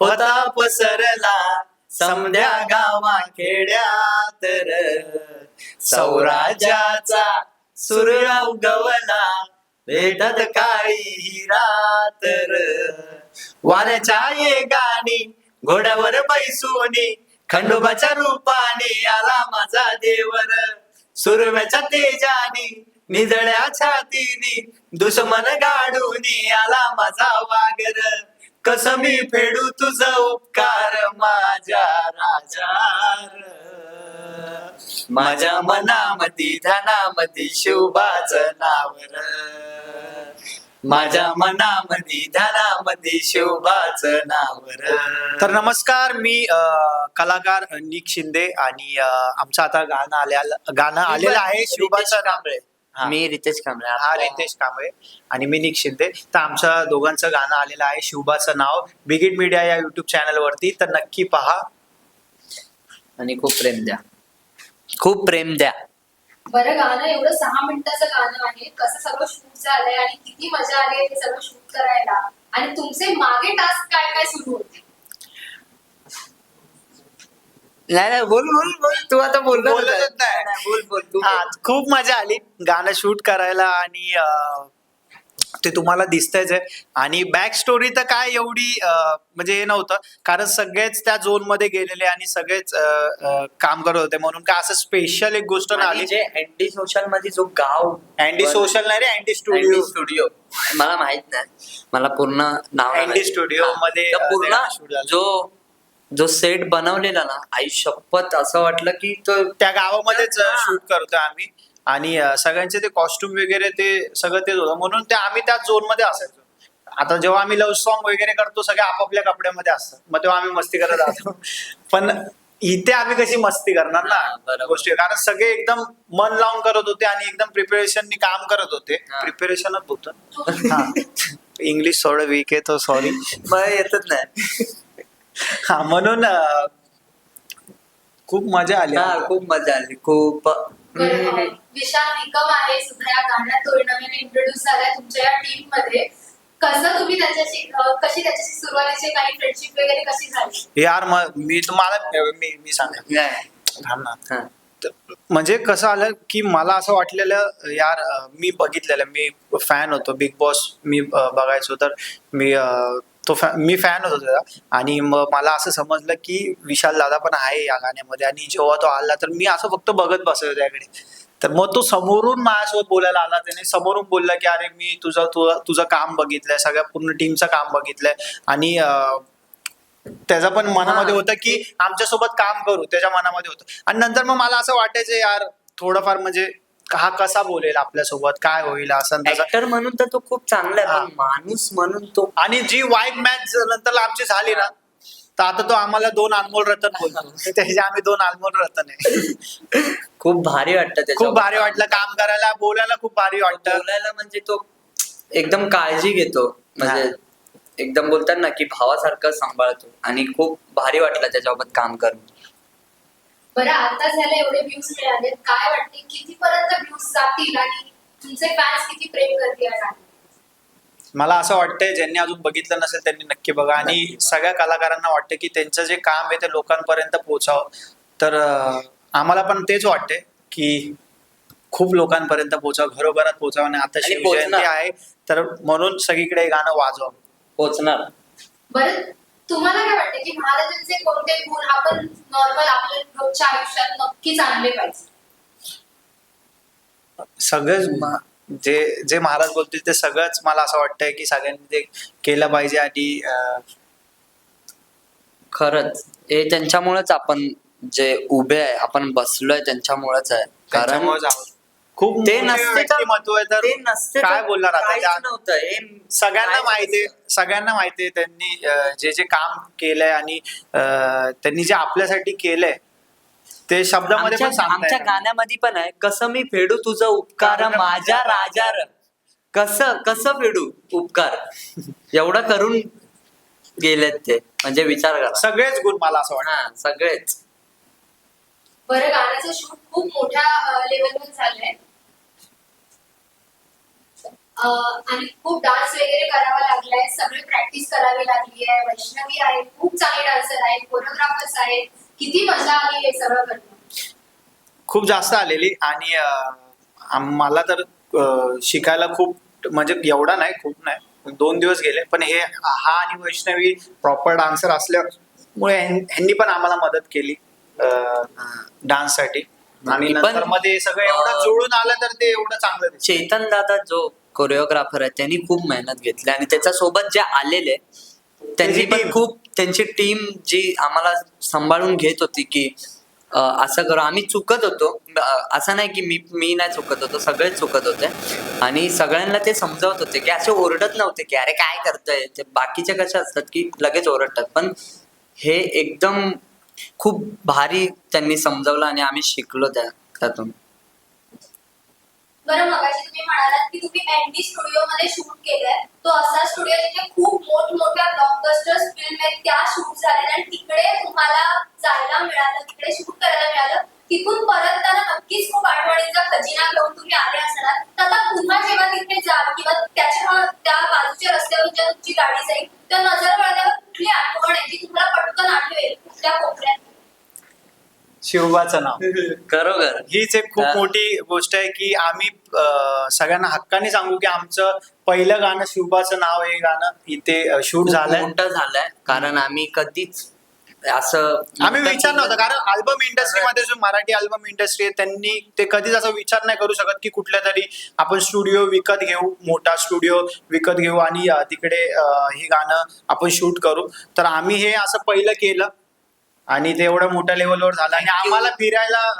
होता पसरला समध्या गावा खेड्यात र. सौराज्याचा सूर्य उगवला भेटत काळी रात वाऱ्याच्या ये गाणी घोड्यावर बैसूनी खंडोबाच्या रूपाने आला माझा देवर सुरव्याच्या तेजाने निजळ्या छातीने दुश्मन गाडून आला माझा वागर. कस मी फेडू तुझ उपकार? माझ्या राजार. माझ्या मनामधी धनामधी शिवबाच नावर. माझ्या मनामधी धनामधी शिवबाच नावर. तर नमस्कार मी अ, कलाकार निक शिंदे आणि अ, आमचं आता गाणं आल्या गाणं आलेलं आहे शिवबाचं कांबळे. मी रितेश कांबळे. हा रितेश कांबळे. आणि मी निक शिंदे. तर आमच्या दोघांचं गाणं आलेलं आहे शिवबाचं नाव. बिगिट मीडिया या युट्यूब चॅनल वरती. तर नक्की पहा. आणि खूप प्रेम द्या. खूप प्रेम द्या. बरं गाणं एवढं सहा मिनिटाचं गाणं आहे. कसं सगळं शूट झालंय आणि किती मजा आली हे सगळं शूट करायला. आणि तुमचे मागे टास्क काय काय सुरू होते? नाही नाही बोल बोल बोल. तू आता बोल बोलतच नाही. बोल बोल. तू हा खूप मजा आली गाणं शूट करायला आणि अ, ते तुम्हाला दिसतंयच आहे आणि बॅक स्टोरी तर काय एवढी अ, म्हणजे हे नव्हतं. कारण सगळेच त्या झोनमध्ये गेलेले आणि सगळेच अ, अ, काम करत होते. म्हणून काय असं स्पेशल एक गोष्ट आणि आली. जे अँटी सोशलमध्ये जो गाव अँडी सोशल नाही रे अँडी स्टुडिओ स्टुडिओ मला माहीत नाही. मला पूर्ण नाव नाही अँडी माहीत. स्टुडिओ हा. मध्ये, तर अ, पूर्ण ते shoot झालं. जो जो सेट बनवलेला ना आई शपथ असं वाटलं की तो त्या गावामध्येच. शूट करतोय आम्ही. आणि अ, सगळ्यांचे ते कॉस्ट्युम वगैरे ते सगळं तेच होतं. म्हणून ते आम्ही त्या झोनमध्ये असायचो. आता जेव्हा आम्ही लव्ह सॉन्ग वगैरे करतो सगळे आपापल्या कपड्यामध्ये असतात. मग तेव्हा आम्ही मस्ती करत राहतो. पण इथे आम्ही कशी मस्ती करणार हा, ना बरोबर. गोष्टी कारण सगळे एकदम मन लावून करत होते आणि एकदम प्रिपरेशननी काम करत होते. हा. प्रिपरेशनच होतं. इंग्लिश थोडं वीक आहे तो सॉरी मला येतच नाही. हा म्हणून अ, खूप मजा आली. हा खूप मजा आली. खूप. बरं, हम्म. विशाल निकम आहे सुद्धा या गाण्यात. तो नवीन इंट्रोड्यूस झालाय तुमच्या या टीममध्ये कसं तुम्ही त्याच्याशी अं, कशी त्याच्याशी सुरुवातीची काही फ्रेंडशिप वगैरे कशी झाली? यार म- मी तुम्हाला मी मी सांगेन. नाही. थांब ना. हा. तर म्हणजे कसं आलं की मला असं वाटलेलं यार अं, मी बघितलेलं. मी फॅन होतो. बिग बॉस मी अं, बघायचो. तर मी अं, तो फॅ- मी फॅन होतो त्याचा आणि मग मला असं समजलं की विशाल दादा पण आहे या गाण्यामध्ये. आणि जेव्हा तो आला तर मी असं फक्त बघत बसायचो त्याकडे. तर मग तो समोरून माझ्यासोबत बोलायला आला त्याने. समोरून बोलला की अरे मी तुझं तुझं तुझं काम बघितलंय. सगळ्या पूर्ण टीमचं काम बघितलंय. आणि त्याचं पण मनामध्ये. होतं की आमच्यासोबत काम करू. त्याच्या मनामध्ये होतं. आणि नंतर मग मला असं वाटायचं यार थोडंफार म्हणजे हा कसा बोलेल आपल्यासोबत? काय होईल असं तसं? ऍक्टर म्हणून तर तो खूप चांगला आहे. पण माणूस म्हणून तो आणि जी वाईट मॅच नंतर आमची झाली ना तर आता तो आम्हाला दोन अनमोल रतन बोलतो. त्याचे आम्ही दोन अनमोल रतन आहे. खूप भारी वाटतं खूप. भारी वाटलं. काम करायला बोलायला खूप भारी वाटतं. बोलायला म्हणजे तो एकदम काळजी घेतो. म्हणजे एकदम बोलतात ना की भावासारखं सांभाळतो. आणि खूप भारी वाटलं त्याच्यासोबत काम करून. बरं आता झाले एवढे व्ह्यूज मिळाले काय वाटते कितीपर्यंत व्ह्यूज जातील आणि तुमचे फॅन्स किती प्रेम करतील? मला असं वाटतंय ज्यांनी अजून बघितलं नसेल त्यांनी नक्की बघा. आणि सगळ्या कलाकारांना वाटतं की त्यांचं जे काम आहे ते लोकांपर्यंत पोहोचावं. तर आम्हाला पण तेच वाटते की खूप लोकांपर्यंत पोहोचावं घरोघरात पोहोचावं. आणि आता शिवजयंती पोहोचणार. आहे तर म्हणून सगळीकडे गाणं वाजवा पोचणार बरं तुम्हाला काय वाटतं की महाराजांचे कोणते गुण आपण नॉर्मल आपल्या रोजच्या आयुष्यात नक्कीच आणले पाहिजे? सगळंच म- जे जे महाराज बोलतील ते सगळंच मला असं वाटतंय की सगळ्यांनी ते केलं पाहिजे आणि खरंच. हे त्यांच्यामुळेच आपण जे उभे आहे आपण बसलोय त्यांच्यामुळेच आहे. कारण. खूप ते नसते तर व्यक्तिमत्व आहे तर ते नसते काय तर बोलणार आता? काहीच त्या- नव्हतं. हे सगळ्यांना काहीच माहिती नसतं. सगळ्यांना माहिती आहे त्यांनी अं, जे जे काम केलंय आणि अं, त्यांनी जे आपल्यासाठी केलंय ते शब्दामध्ये आमच्या पण सांगता आमच्या येणार. गाण्यामध्ये पण आहे कसं मी फेडू तुझं उपकार कारण माझ्या राजार. कसं कसं फेडू उपकार? एवढं करून गेलेत ते. म्हणजे विचार करा. सगळेच गुण मला असं वाटतं. हा सगळेच. बरं गाण्याचं शूट खूप मोठ्या लेवलवर झालंय आणि खूप डान्स वगैरे करावा लागलाय. सगळे प्रॅक्टिस करावी लागली आहे. वैष्णवी आहे खूप चांगले डान्सर आहेत. कोरिओग्राफर्स आहेत. किती मजा आली हे सगळं करणं खूप जास्त आलेली आणि मला तर शिकायला खूप म्हणजे एवढा नाही खूप नाही. दोन दिवस गेले. पण हे हा आणि वैष्णवी प्रॉपर डान्सर असल्यामुळे ह्यां- ह्यांनी पण आम्हाला मदत केली डान्ससाठी आणि मी पण- नंतर मध्ये सगळं एवढं अं, जुळून आलं तर ते एवढं चांगलं दिसतं. चेतन दादा जो कोरिओग्राफर आहे त्यांनी खूप मेहनत घेतली आणि त्याच्या सोबत जे आलेले त्यांची त्यांची पण. खूप त्यांची टीम जी आम्हाला सांभाळून घेत होती की असं करू. आम्ही चुकत होतो. असं नाही की मी मी नाही चुकत होतो. सगळेच चुकत होते. आणि सगळ्यांना ते समजावत होते की असे ओरडत नव्हते की अरे काय करतोय? ते बाकीचे कसे असतात की लगेच ओरडतात. पण हे एकदम खूप भारी त्यांनी समजावलं आणि आम्ही शिकलो त्या त्यातून. बरं मगाशी तुम्ही म्हणालात की तुम्ही एनडी स्टुडिओ मध्ये शूट केलंय. तो असा स्टुडिओ जिथे खूप मोठ शिवबाचं नाव. खरोखर. हीच एक खूप. मोठी गोष्ट आहे की आम्ही अं, सगळ्यांना हक्काने सांगू की आमचं पहिलं गाणं शिवबाचं नाव हे गाणं इथे शूट खूप झालंय. मोठं झालंय. कारण आम्ही कधीच असं आम्ही विचार नव्हता कारण अल्बम इंडस्ट्रीमध्ये जो मराठी अल्बम इंडस्ट्री आहे त्यांनी ते कधीच असा विचार नाही करू शकत की कुठल्या तरी आपण स्टुडिओ विकत घेऊ मोठा स्टुडिओ विकत घेऊ आणि अं, तिकडे अं, हे गाणं आपण शूट करू. तर आम्ही हे असं पहिलं केलं. आणि ते एवढ्या मोठ्या लेवलवर झालं. आणि. आम्हाला फिरायला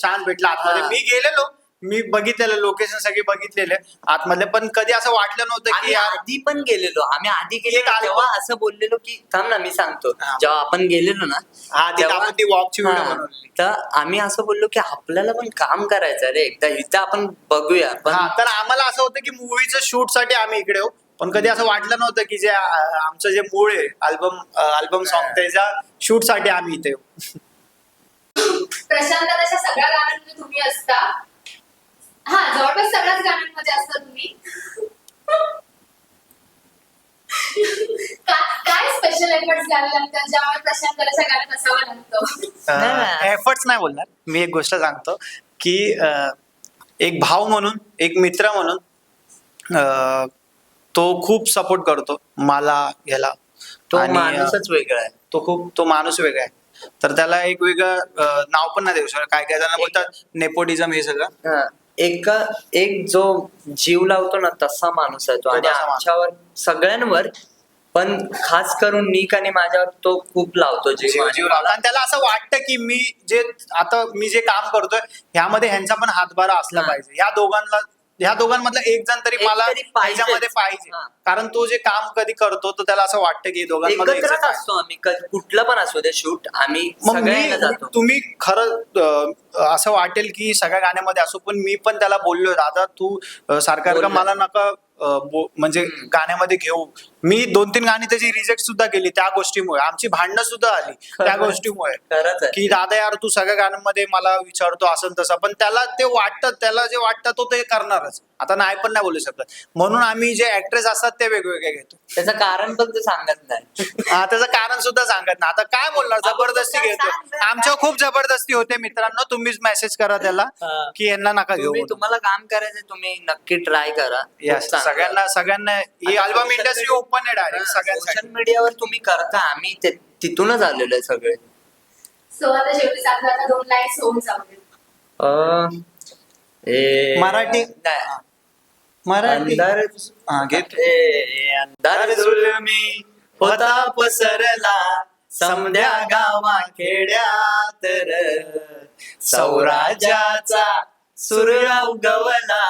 चान्स भेटला आतमध्ये. मी गेलेलो. मी बघितलेलं लोकेशन सगळे बघितलेले. आतमधले. पण कधी असं वाटलं नव्हतं की आम्ही यार आधी पण गेलेलो. आम्ही आधी गेलेलो. album- तेव्हा असं बोललेलो की थांब ना मी सांगतो. हा. जेव्हा आपण गेलेलो ना हा तेव्हा- आपण ती वॉकची व्हिडिओ हा, बनवली. तर आम्ही असं बोललो की आपल्याला पण काम करायचं. रे एकदा इथं आपण बघूया. पण हा तर आम्हाला असं होतं की मूवीचं शूटसाठी आम्ही इकडे येऊ. पण कधी असं वाटलं नव्हतं की जे आमचं जे मूळ आहे अल्बम अल्बम सॉन्ग त्याच्या शूटसाठी आम्ही इथे प्रशांत तशा सगळ्या गाण्यांमध्ये तुम्ही असता. हा जवळपास सगळ्याच गाण्यांमध्ये असता तुम्ही. काय स्पेशल एफर्ट्स घ्यावे लागतात ज्यामुळे प्रशांत तशा गाण्यात असावं लागतं. एफर्ट्स नाही बोलणार. मी एक गोष्ट सांगतो की एक भाव म्हणून एक मित्र म्हणून अं, तो खूप सपोर्ट करतो मला याला तो आणि, अं, माणूसच वेगळा आहे तो खूप तो माणूस वेगळा आहे तर त्याला एक वेगळं अं, नाव पण नाही देऊ शकत काय काय जण बोलतात नेपोटिझम हे सगळं हा. एक एक जो जीव लावतो ना तसा माणूस आहे तो तो आणि तसा माणूस. आमच्यावर सगळ्यांवर पण खास करून निक आणि माझ्यावर तो खूप लावतो जीव जीव आणि जीव लावला. आणि त्याला असं वाटतं की मी जे आता मी जे काम करतोय ह्यामध्ये ह्यांचा पण हातभारा असला हा. पाहिजे ह्या दोघांना ह्या दोघांमधला एक जण तरी एक मला तरी पाहिजेच. ह्याच्यामध्ये पाहिजे हा. कारण तो जे काम कधी करतो तर त्याला असं वाटतं की दोघांमध्ये असतो आम्ही क- कुठलं पण असू दे शूट आम्ही मग सगळ्यांना मी जातो तुम्ही खरं अं, असं वाटेल की सगळ्या गाण्यामध्ये असो पण मी पण त्याला बोललो दादा तू अं, सारखा बोललो. मला नका म्हणजे. गाण्यामध्ये घेऊ. मी दोन तीन गाणी त्याची रिजेक्ट सुद्धा केली त्या गोष्टीमुळे. आमची भांडणं सुद्धा आली त्या. गोष्टीमुळे. की दादा यार तू सगळ्या गाण्यांमध्ये मला विचारतो असं तसं. पण त्याला ते वाटतं त्याला जे वाटतं तो ते करणारच. आता नाही पण नाही बोलू शकत. म्हणून आम्ही जे ऍक्ट्रेस असतात ते वेगवेगळे घेतो. त्याचं कारण पण ते सांगत नाही. त्याचं कारण सुद्धा सांगत ना आता काय बोलणार? जबरदस्ती घेतो. आमच्या खूप जबरदस्ती होते मित्रांनो. तुम्हीच मेसेज करा त्याला. की यांना नका घेऊ तुम्ही तुम्हाला काम करायचं तुम्ही नक्की ट्राय करा. सगळ्यांना सगळ्यांना ही अल्बम इंडस्ट्री ओपन आहे डायरेक्ट सगळ्यांसाठी सोशल मीडियावर तुम्ही करता आम्ही ते तिथूनच आलेलो आहे सगळे सो आता शेवटी सांगा आता दोन लाईन्स होऊन जाऊ दे. अं, ए- मराठी नाही. मराठी अंधार हा, घेत ए, अंधार जुलमी होता पसरला समध्या गावा खेड्यात र. सौराज्याचा सूर्य उगवला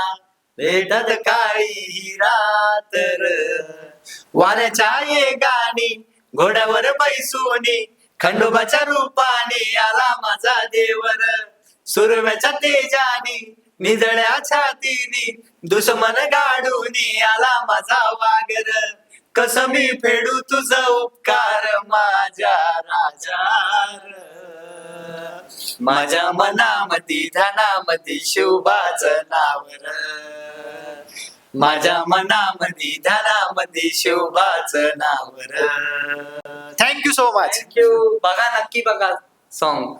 भेटत काळी रात्र. वाऱ्याच्या ये गाणी घोड्यावर बैसूनी खंडोबाच्या रूपाने आला माझा देवर. सुरव्याच्या तेजानी निजळ्या छातीनी दुश्मन गाडूनी आला माझा वागर. कस मी फेडू तुझ उपकार माझ्या माझ्या मनामती धनामती शिवबाच नावर माझ्या मनामध्ये ध्यानामध्ये शोभाचं नाव thank you so much thank you बघा नक्की बघा सॉन्ग